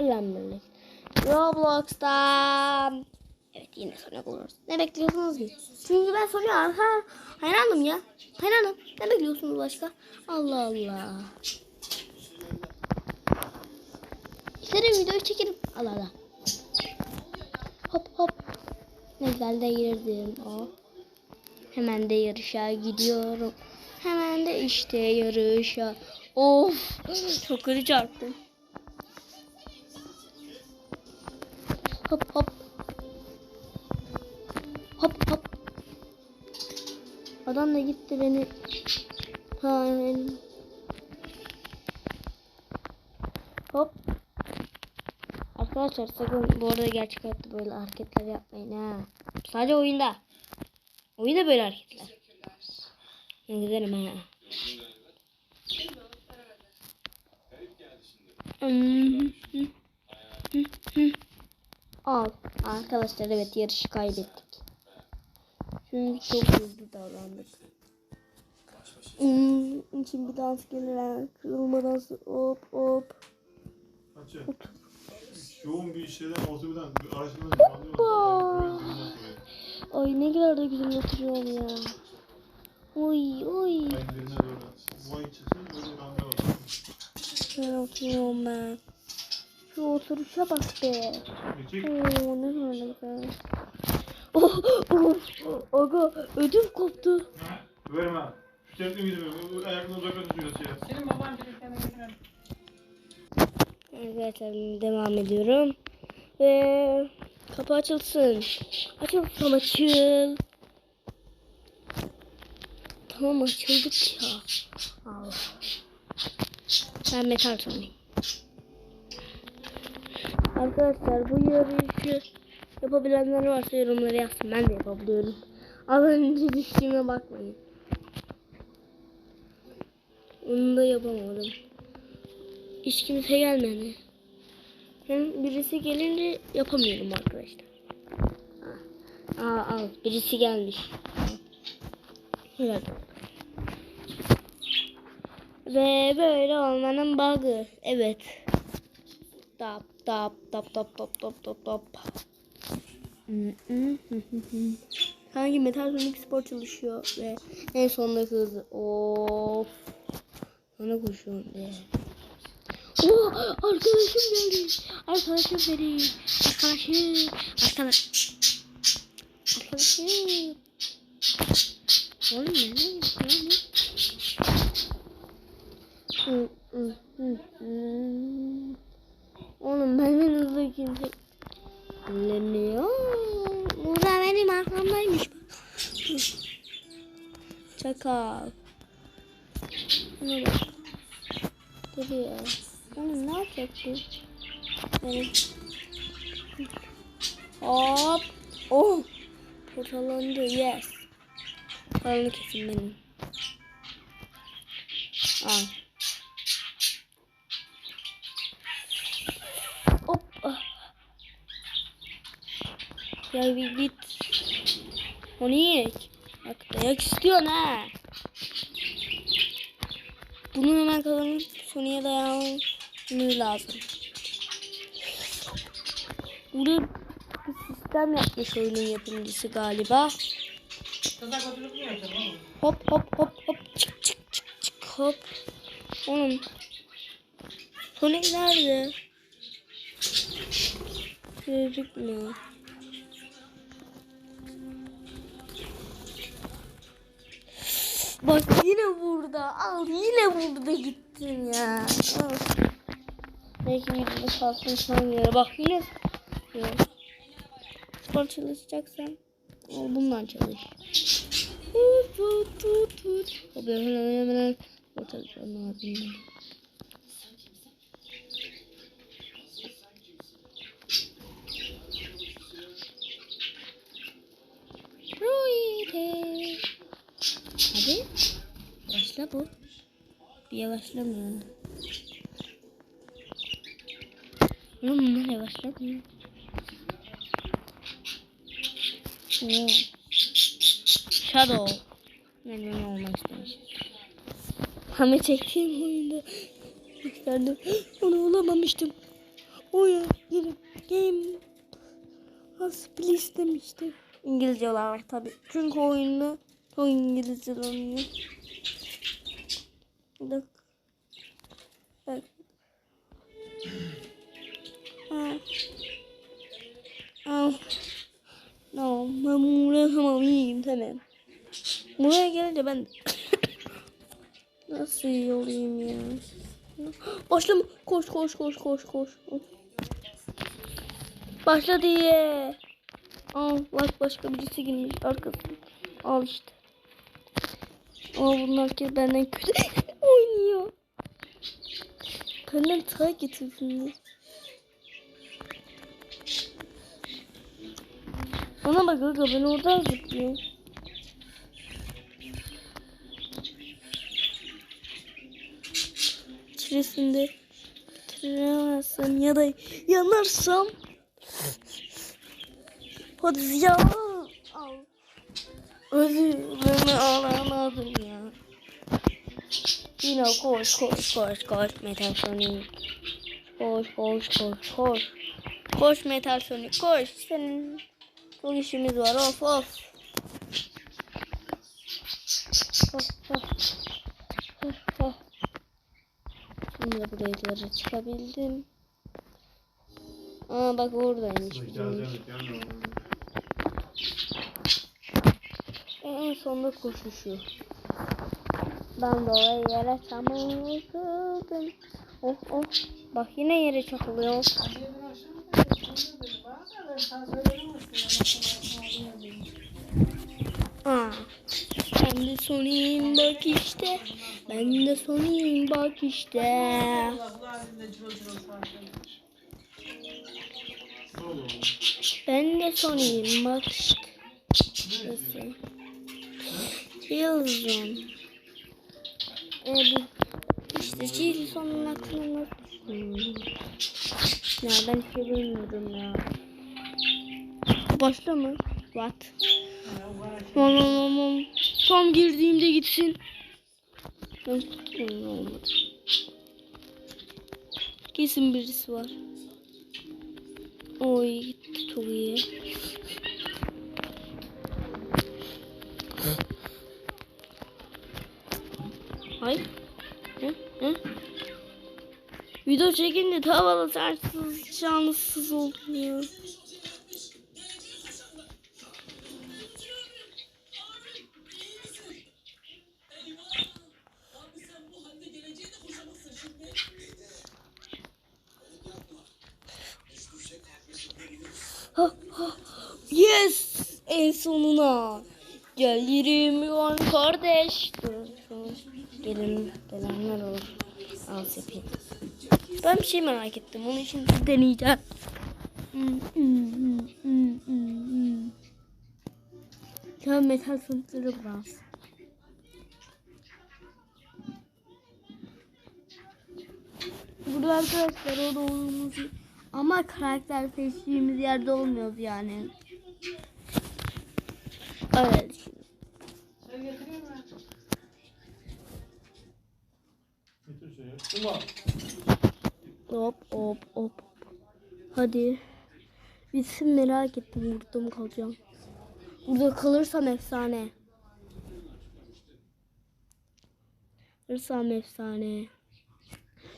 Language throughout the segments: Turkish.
Selamünaleyküm. Roblox'ta Evet yine Sonic oluruz. Ne bekliyorsunuz ki? Çünkü ben Sonic'e arka hayranım ya. Hayranım. Ne bekliyorsunuz başka? Allah Allah. İsterim videoyu çekerim. Allah Allah. Hop hop. Ne güzel de girdim. O. Hemen de yarışa gidiyorum. Hemen de işte yarışa. Of. Çok kötü çarptım. Hop hop. Hop hop. Adam da gitti beni. Ha, benim. Hop. Arkadaşlar sakın bu arada gerçek hayatta böyle hareketler yapmayın ha. Sadece oyunda. Oyunda böyle hareketler. Ne güzelim ha. Hmm. Al. Arkadaşlar evet yarışı kaybettik. Çünkü çok hızlı davrandık. Hmm, şimdi bir dans gelir. Kırılma dansı. Hop hop. Ya? Yoğun bir şeyden otobüden araştırma yapıyorum. Ay ne kadar da güzel oturuyorum ya. Oy oy. Ben oturuyorum ben. Şu oturuşa bak be. Oo ne kadar güzel. Oh, oh, aga ödüm koptu. Verme. Şu tepki gidiyor. Ayakını uzakta tutuyor şey. Senin baban tane götürelim. Arkadaşlar devam ediyorum. Ve kapı açılsın. Açıl tam açıl. Tamam açıldık ya. Allah. Ben metal Sonic. Arkadaşlar bu yarışı yapabilenler varsa yorumlara yazsın. Ben de yapabiliyorum. Az önce düştüğüme bakmayın. Onu da yapamadım. Hiç kimse gelmedi. Hem birisi gelince yapamıyorum arkadaşlar. Aa, al birisi gelmiş. Evet. Ve böyle olmanın bug'ı. Evet. Tap tap tap tap tap tap tap tap. Hangi Metal Sonic Spor çalışıyor ve en sondaki hızı. Of. Sana koşuyorum diye. Oh, arkadaşım geldi. Arkadaşım benim. Arkadaşım. Arkadaş. Arkadaşım. Oğlum ne ne ne? Hı, hı, hı, hı. Oğlum benden hızlı kimse dinlemiyor. Burada benim arkamdaymış. Hı. Çakal. Ne bak. Duruyor. Oğlum ne yapacak bu? Yani... Hop. Oh. Portalandı. Yes. Paranı kesin benim. Al. Hop. Ah. Ya bir git. O niye? Bak dayak istiyorsun ha. Bunu hemen kazanıp Sony'e dayanmamız lazım. Burada bir sistem yapmış oyunun yapımcısı galiba. Hop hop hop hop çık çık çık çık hop. Oğlum. Sonic nerede? Gözükmüyor. Bak yine burada. Al yine burada gittin ya. Al. Belki videoda kalsın sanmıyorum. Bak yine. Spor çalışacaksan al bundan çalış. Tut tut tut tut. Hemen hemen hemen ortalıkların ardından. Ruide. Hadi. Başla bu. Bir yavaşlamıyor. Oğlum bunlar yavaşlamıyor. Oo. Shadow. Ben onu olmak istemişim. Ama çektiğim oyunda gösterdim. Onu olamamıştım. oyun girip game az please demişti. İngilizce olarak tabi. Çünkü oyunu o İngilizce oynuyor. Dakika. Bak. Ha. Al. Tamam. Ben buraya tamam iyiyim tamam. Buraya gelince ben nasıl iyi olayım ya? Başlama. Koş koş koş koş koş. Başla diye. Al bak başka birisi girmiş arkasına. Al işte. Ama bunlar ki benden kötü. Benden ta getirsin. Bana bak aga ben oradan zıplıyorum. İçerisinde bitiremezsem ya da yanarsam Hadi ya al. Özürümü alamadım Yine koş koş koş koş metal sonic. Koş koş koş koş. Koş metal sonic koş. Senin çok işimiz var of of. Of, of. Of, of. Şimdi de buraya çıkabildim. Aa bak oradaymış. En sonunda koşuşu. De oraya yere çamurladım. Oh oh. Bak yine yere çakılıyor. Aa. Ben de sonuyum bak işte. Ben de sonuyum bak işte. Ben de sonuyum bak işte. Neyse. Ee, bu işte Chilson'un aklına nasıl? Ya ben hiç bilmiyorum ya. Başla mı? What? Tamam tamam tamam. Tam girdiğimde gitsin. Kesin birisi var. Oy gitti çok iyi. Hay. Hı? Hı? Video çekince tavalı tersiz. Ha, ha. Yes! En sonuna. Gelirim yan kardeş. Gelin, gelenler olur. Al sepet. Ben bir şey merak ettim. Onun için deneyeceğim. Hmm, hmm, hmm, hmm, hmm. Ya metal sınıfları biraz. Burada arkadaşlar o doğrumuz ama karakter seçtiğimiz yerde olmuyoruz yani. Evet. Hop hop hop. Hadi. Bitsin merak ettim. Burada mı kalacağım? Burada kalırsam efsane. Kalırsam efsane.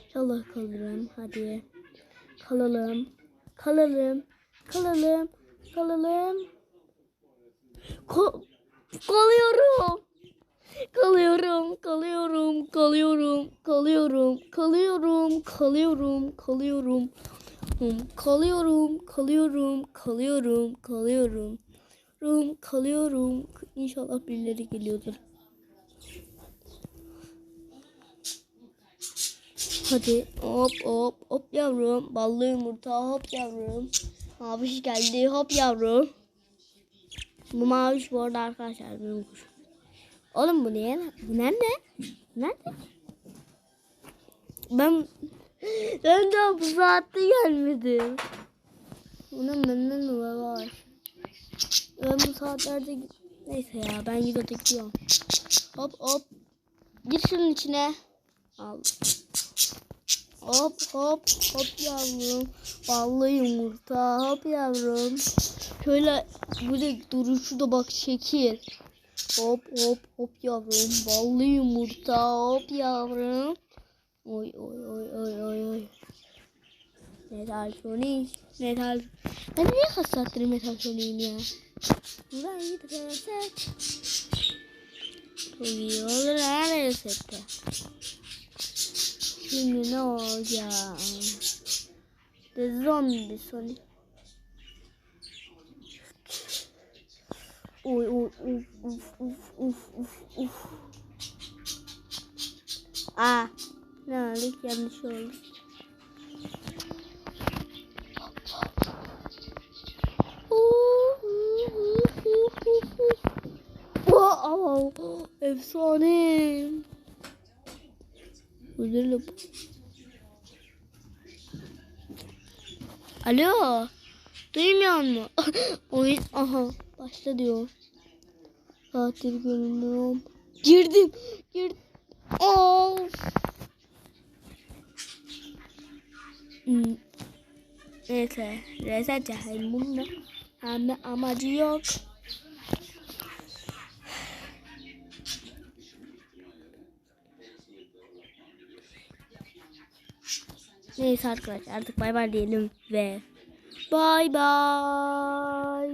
İnşallah kalırım. Hadi. Kalalım. Kalalım. Kalalım. Kalalım. Ko kalıyorum. Kalıyorum, kalıyorum, kalıyorum, kalıyorum, kalıyorum, kalıyorum, kalıyorum. Kalıyorum, kalıyorum, kalıyorum, kalıyorum. Rum, kalıyorum. İnşallah birileri geliyordur. Hadi hop hop hop yavrum. Ballı yumurta hop yavrum. Maviş geldi hop yavrum. Bu maviş bu arada arkadaşlar benim kuş. Oğlum bu niye? Bu nerede? Nerede? Ben ben daha bu saatte gelmedim. Bunun benden mi var? Ben bu saatlerde neyse ya ben gidiyorum gidiyorum. Hop hop. Gir şunun içine. Al. Hop hop hop yavrum. Ballı yumurta hop yavrum. Şöyle böyle duruşu da bak şekil. Hop hop hop yavrum. Ballı yumurta hop yavrum. Oy oy oy oy oy oy. Metal Sonic. Metal. Ben niye saattir Metal Sonic'im ya? Burayı reset. Uyuyor ha resette. Şimdi ne olacak? The Zombie Sonic. Uy uy uf uf uf uf uf uf. Aa, ne aldık yanlış oldu. Wow, efsane. Güzel Alo. Duymuyor musun? Oyun aha başla diyor. Tatil görünüyorum. Girdim. Girdim. Of. Hmm. Neyse. Reset yapayım bunda. Ama amacı yok. Neyse arkadaşlar artık bay bay diyelim ve bay bay.